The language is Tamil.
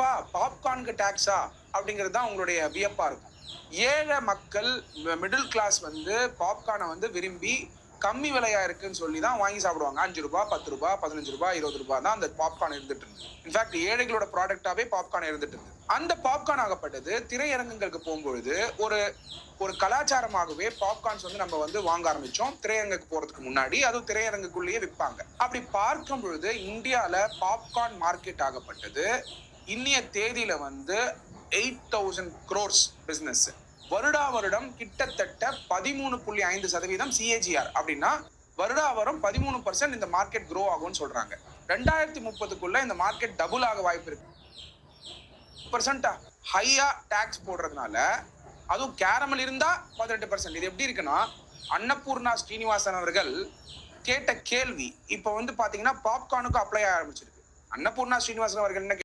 என்னப்பா பாப்கார்னுக்கு டேக்ஸா அப்படிங்கிறது தான் உங்களுடைய வியப்பா இருக்கும். ஏழை மக்கள் மிடில் கிளாஸ் வந்து பாப்கார்னை வந்து விரும்பி கம்மி விலையா இருக்குன்னு சொல்லி தான் வாங்கி சாப்பிடுவாங்க. அஞ்சு ரூபாய் பத்து ரூபாய் பதினஞ்சு ரூபாய் இருபது ரூபாய் தான் அந்த பாப்கார்ன் இருந்துட்டு இருந்தது இன்ஃபேக்ட் ஏழைகளோட ப்ராடக்டாவே பாப்கார்ன் இருந்துட்டு இருந்தது அந்த பாப்கார்ன் ஆகப்பட்டது திரையரங்குகளுக்கு போகும்பொழுது ஒரு ஒரு கலாச்சாரமாகவே பாப்கார்ன்ஸ் வந்து நம்ம வந்து வாங்க ஆரம்பிச்சோம். திரையரங்குக்கு போறதுக்கு முன்னாடி அதுவும் திரையரங்குக்குள்ளேயே விற்பாங்க. அப்படி பார்க்கும் பொழுது இந்தியால பாப்கார்ன் மார்க்கெட் ஆகப்பட்டது இன்னிய தேதியில வந்து எயிட் தௌசண்ட் குரோர்ஸ் பிசினஸ் வருடா வருடம் கிட்டத்தட்ட பதிமூணு புள்ளி ஐந்து சதவீதம் சிஏஜிஆர் அப்படின்னா வருடா வரும் பதிமூணு பர்சன்ட் இந்த மார்க்கெட் க்ரோ ஆகும்னு சொல்றாங்க. ரெண்டாயிரத்தி முப்பதுக்குள்ள இந்த மார்க்கெட் டபுள் ஆக வாய்ப்பு இருக்கு. பர்சன்டா ஹையா டேக்ஸ் போடுறதுனால அதுவும் கேரமல் இருந்தா பதினெட்டு பர்சன்ட் இது எப்படி இருக்குன்னா அன்னபூர்ணா ஸ்ரீனிவாசன் அவர்கள் கேட்ட கேள்வி இப்போ வந்து பாத்தீங்கன்னா பாப்கார்னுக்கு அப்ளை ஆரம்பிச்சிருக்கு. அன்னபூர்ணா ஸ்ரீனிவாசன் அவர்கள் என்ன